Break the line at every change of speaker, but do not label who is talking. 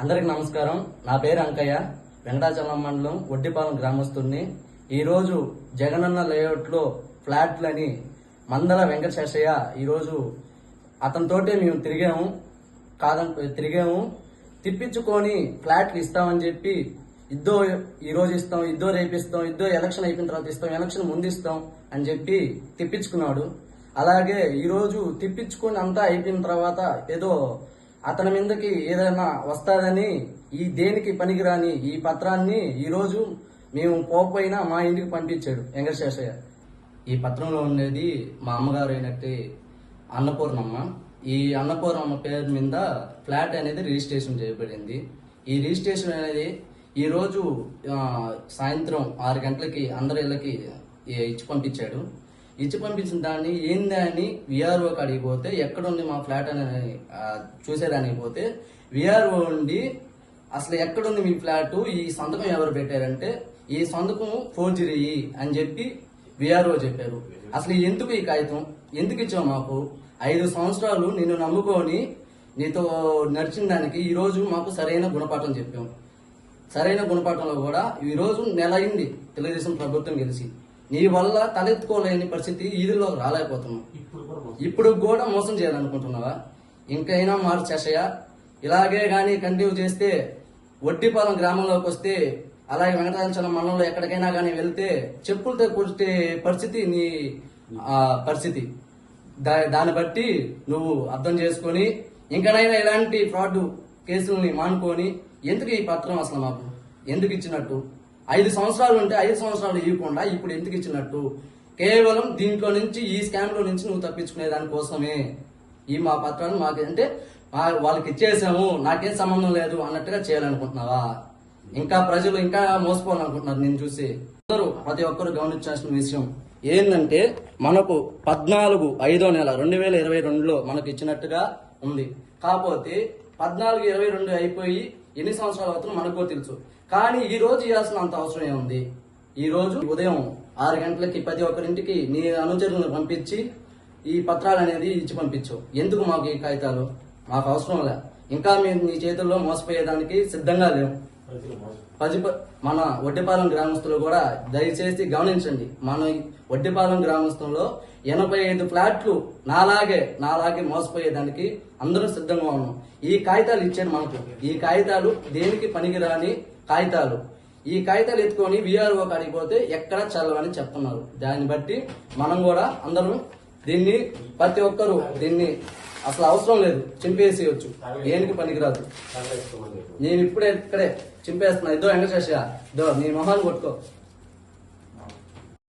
అందరికి నమస్కారం. నా పేరు అంకయ్య. వెంకటాచలం మండలం ఒడ్డిపాలెం గ్రామస్తుని ఈరోజు జగనన్న లేఅవుట్లో ఫ్లాట్లని మందల వెంకటశేషయ్య ఈరోజు అతనితోటే మేము తిరిగాము. కాదం తిరిగాము. తిప్పించుకొని ఫ్లాట్లు ఇస్తామని చెప్పి ఇద్దో ఈరోజు ఇస్తాం ఇద్దో రేపిస్తాం ఇద్దో ఎలక్షన్ అయిపోయిన తర్వాత ఇస్తాం ఎలక్షన్ ముందు ఇస్తాం అని చెప్పి తిప్పించుకున్నాడు. అలాగే ఈరోజు తిప్పించుకొని అంతా అయిపోయిన తర్వాత ఏదో అతని మీదకి ఏదైనా వస్తాదని ఈ దేనికి పనికిరాని ఈ పత్రాన్ని ఈరోజు మేము పోకపోయినా మా ఇంటికి పంపించాడు వెంకటశేషయ్య ఈ పత్రంలో ఉండేది మా అమ్మగారు అయినట్టు అన్నపూర్ణమ్మ. ఈ అన్నపూర్ణమ్మ పేరు మీద ఫ్లాట్ అనేది రిజిస్ట్రేషన్ చేయబడింది. ఈ రిజిస్ట్రేషన్ అనేది ఈరోజు సాయంత్రం ఆరు గంటలకి అందరి ఇళ్ళకి ఇచ్చి పంపించాడు. ఇచ్చి పంపించిన దాన్ని ఏంది అని విఆర్ఓకి కాడికి పోతే ఎక్కడ ఉంది మా ఫ్లాట్ అని చూసేదానికి పోతే విఆర్ఓ ఉండి అసలు ఎక్కడుంది మీ ఫ్లాట్ ఈ సంతకం ఎవరు పెట్టారంటే ఈ సంతకం ఫోర్జరీ అని చెప్పి విఆర్ఓ చెప్పారు. అసలు ఎందుకు ఈ కాగితం? ఎందుకు ఇచ్చావు మాకు? ఐదు సంవత్సరాలు నిన్ను నమ్ముకొని నీతో నడిచిన దానికి ఈ రోజు మాకు సరైన గుణపాఠం చెప్పాం. సరైన గుణపాఠంలో కూడా ఈ రోజు నెల అయింది తెలుగుదేశం ప్రభుత్వం గెలిచి. నీ వల్ల తలెత్తుకోలేని పరిస్థితి ఈదుల్లో రాలేకపోతున్నాం. ఇప్పుడు కూడా మోసం చేయాలనుకుంటున్నావా? ఇంకైనా మార్చేసయ్యా ఇలాగే గాని కంటిన్యూ చేస్తే వడ్డిపాలెం గ్రామంలోకి వస్తే అలాగే వెంకటాచలం మండలంలో ఎక్కడికైనా కానీ వెళ్తే చెప్పులతో కొట్టే పరిస్థితి నీ ఆ, పరిస్థితి. దా- దాన్ని బట్టి నువ్వు అర్థం చేసుకొని ఇంకనైనా ఇలాంటి ఫ్రాడ్ కేసుల్ని మానుకొని ఎందుకు ఈ పత్రం అసలు మాకు? ఎందుకు ఇచ్చినట్టు? ఐదు సంవత్సరాలు ఉంటే ఐదు సంవత్సరాలు ఇవ్వకుండా ఇప్పుడు ఎందుకు ఇచ్చినట్టు? కేవలం దీంట్లో నుంచి ఈ స్కామ్లో నుంచి నువ్వు తప్పించుకునే దానికోసమే ఈ మా పత్రాన్ని మాకు అంటే వాళ్ళకి ఇచ్చేసాము నాకేం సంబంధం లేదు అన్నట్టుగా చేయాలనుకుంటున్నావా? ఇంకా ప్రజలు ఇంకా మోసపోవాలనుకుంటున్నారు నేను చూసి. అందరూ ప్రతి ఒక్కరు గమనించాల్సిన విషయం ఏంటంటే మనకు పద్నాలుగు ఐదో నెల రెండు వేల ఇరవై రెండులో మనకు ఇచ్చినట్టుగా ఉంది. కాకపోతే పద్నాలుగు ఇరవై రెండు అయిపోయి ఎన్ని సంవత్సరాలు అవుతుందో మనకు తెలుసు. కానీ ఈ రోజు ఇవ్వాల్సిన అంత అవసరం ఏముంది? ఈ రోజు ఉదయం ఆరు గంటలకి ప్రతి ఒక్కరింటికి నీ అనుచరులను పంపించి ఈ పత్రాలు అనేది ఇచ్చి పంపించు. ఎందుకు మాకు ఈ కాగితాలు? మాకు అవసరం లే. ఇంకా మేము నీ చేతుల్లో మోసపోయేదానికి సిద్ధంగా లేవు. పది ప- మన వడ్డిపాలెం గ్రామస్తులు కూడా దయచేసి గమనించండి. మన వడ్డిపాలెం గ్రామస్తుల్లో ఎనభై ఐదు ఫ్లాట్లు నాలాగే నాలాగే మోసపోయేదానికి అందరూ సిద్ధంగా ఉన్నాం. ఈ కాగితాలు ఇచ్చాడు మనకు. ఈ కాగితాలు దేనికి పనికిరాని కాగితాలు? ఈ కాగితాలు ఎత్తుకొని విఆర్ఓ కాడికి పోతే ఎక్కడ చల్లవని చెప్తున్నారు. దాన్ని బట్టి మనం కూడా అందరూ దీన్ని ప్రతి ఒక్కరూ దీన్ని అసలు అవసరం లేదు. చింపేసేయచ్చు. దేనికి పనికిరాదు. నేను ఇప్పుడే ఇక్కడే చింపేస్తున్నా. ఇదో వెంకటేశ్వర ఇదో నీ మొహాన్ని కొట్టుకో.